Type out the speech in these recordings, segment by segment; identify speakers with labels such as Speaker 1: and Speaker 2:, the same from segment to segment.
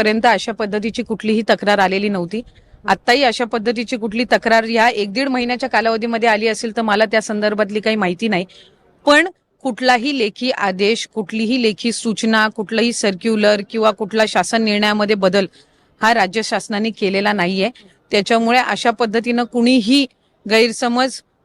Speaker 1: आजपर्यंत अशा पद्धतीची कुठलीही तक्रार आलेली नव्हती. आत्ताही अशा पद्धतीची कुठली तक्रार ह्या एक दीड महिन्याच्या कालावधीमध्ये आली असेल तर मला त्या संदर्भातली काही माहिती नाही. पण कुठलाही लेखी आदेश कुठलीही लेखी सूचना कुठलंही सर्क्युलर किंवा कुठला शासन निर्णयामध्ये बदल हा राज्य शासनाने केलेला नाहीये. त्याच्यामुळे अशा पद्धतीनं कुणीही गैरसमज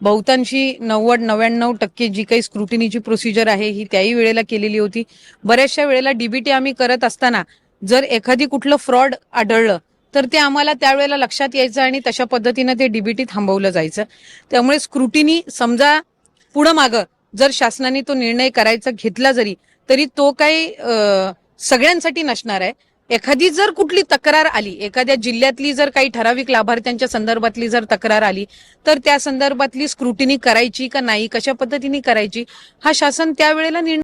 Speaker 1: बहुतांशी नव्वद नव्याण्णव टक्के जी काही स्क्रुटिनीची प्रोसिजर आहे ही त्याही वेळेला केलेली होती. बऱ्याचशा वेळेला डीबीटी आम्ही करत असताना जर एखादी कुठलं फ्रॉड आढळलं तर ते आम्हाला त्यावेळेला लक्षात यायचं आणि तशा पद्धतीनं ते डीबीटी थांबवलं जायचं. त्यामुळे स्क्रुटिनी समजा पुढं मागं जर शासनाने तो निर्णय करायचा घेतला जरी तरी तो काही सगळ्यांसाठी नसणार आहे. एखादी जर कुठली तक्रार आली एखाद्या जिल्ह्यातली जर काही ठराविक लाभार्थ्यांच्या संदर्भातली जर तक्रार आली तर त्या संदर्भातली स्क्रुटिनी करायची का नाही कशा पद्धतीने करायची हा शासन त्यावेळेला निर्णय